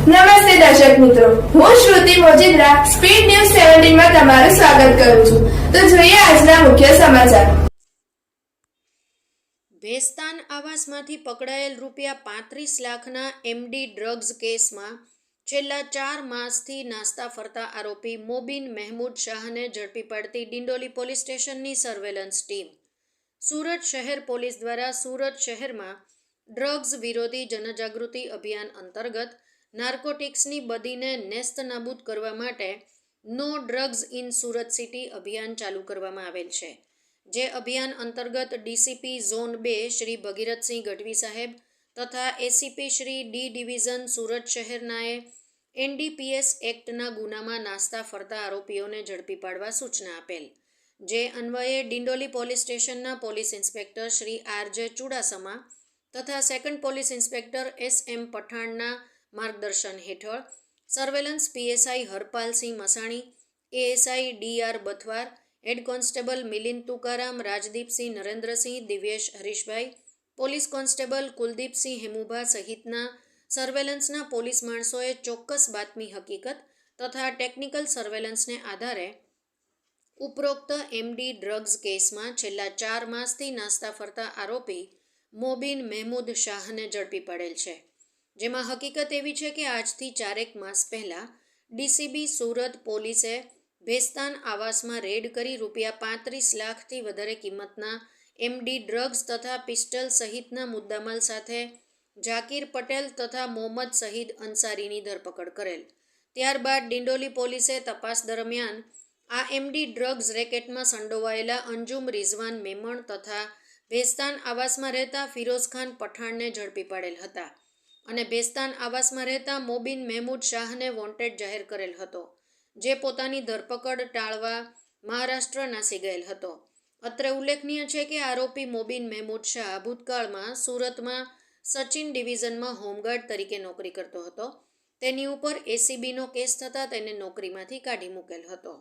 નમસ્તે દર્શક મિત્રો. હું શ્રુતિ મોજીદ્રા, સ્પીડ ન્યૂઝ સેવન્ટીનમાં તમારું સ્વાગત કરું છું. તો જોઈએ આજના મુખ્ય સમાચાર. ભેસ્તાન આવાસમાંથી પકડાયેલ રૂપિયા પાંત્રીસ લાખના એમડી ડ્રગ્સ કેસમાં છેલ્લા ચાર માસથી નાસ્તા ફરતા આરોપી મોબિન મહેમૂદ શાહને ઝડપી પાડતી ડિંડોલી પોલીસ સ્ટેશનની સર્વેલન્સ ટીમ. સુરત શહેર પોલીસ દ્વારા સુરત શહેરમાં ડ્રગ્સ વિરોધી જનજાગૃતિ અભિયાન અંતર્ગત નાર્કોટિક્સની બદીને નેસ્ત નાબૂદ કરવા માટે no drugs in Surat city અભિયાન ચાલુ કરવામાં આવેલ છે, જે અભિયાન અંતર્ગત ડીસીપી ઝોન બે શ્રી ભગીરથસિંહ ગઢવી સાહેબ તથા ACP Shri D division Surat શહેરનાએ NDPS એક્ટના ગુનામાં નાસ્તા ફરતા આરોપીઓને ઝડપી પાડવા સૂચના આપેલ, જે અન્વયે ડિંડોલી પોલીસ સ્ટેશનના police inspector Shri RJ Chudasama તથા second police inspector S M પઠાણના માર્ગદર્શન હેઠળ surveillance PSI Harpalsinh Masani, ASI D R Bathwar, head constable Milind Tukaram, Rajdeepsinh Narendrasinh, Divyesh Harishbhai, police constable Kuldeepsinh Hemubha સહિતના સર્વેલન્સના police માણસોએ ચોક્કસ બાતમી હકીકત તથા ટેકનિકલ સર્વેલન્સને આધારે ઉપરોક્ત એમડી ડ્રગ્સ કેસમાં છેલ્લા ચાર માસથી નાસ્તા ફરતા આરોપી મોબિન મહેમૂદ શાહને ઝડપી પડેલ છે. જેમાં હકીકત એવી છે કે આજથી ચારેક માસ પહેલાં ડીસીબી સુરત પોલીસે ભેસ્તાન આવાસમાં રેડ કરી રૂપિયા પાંત્રીસ લાખથી વધારે કિંમતના એમડી ડ્રગ્સ તથા પિસ્ટલ સહિતના મુદ્દામાલ સાથે જાકીર પટેલ તથા મોહમ્મદ શહીદ અંસારીની ધરપકડ કરેલ. ત્યારબાદ ડિંડોલી પોલીસે તપાસ દરમિયાન આ એમડી ડ્રગ્સ રેકેટમાં સંડોવાયેલા અંજુમ રિઝવાન મેમણ તથા ભેસ્તાન આવાસમાં રહેતા ફિરોઝ ખાન પઠાણને ઝડપી પાડેલ હતા. અને ભેસ્તાન આવાસમાં રહેતા મોબિન મહેમૂદ શાહને વોન્ટેડ જાહેર કરેલ હતો, જે પોતાની ધરપકડ ટાળવા મહારાષ્ટ્ર નાસી ગયેલ હતો. અત્રે ઉલ્લેખનીય છે કે આરોપી મોબિન મહેમૂદ શાહ ભૂતકાળમાં સુરતમાં સચિન ડિવિઝનમાં હોમગાર્ડ તરીકે નોકરી કરતો હતો. તેની ઉપર એસીબીનો કેસ થતાં તેને નોકરીમાંથી કાઢી મૂકેલ હતો.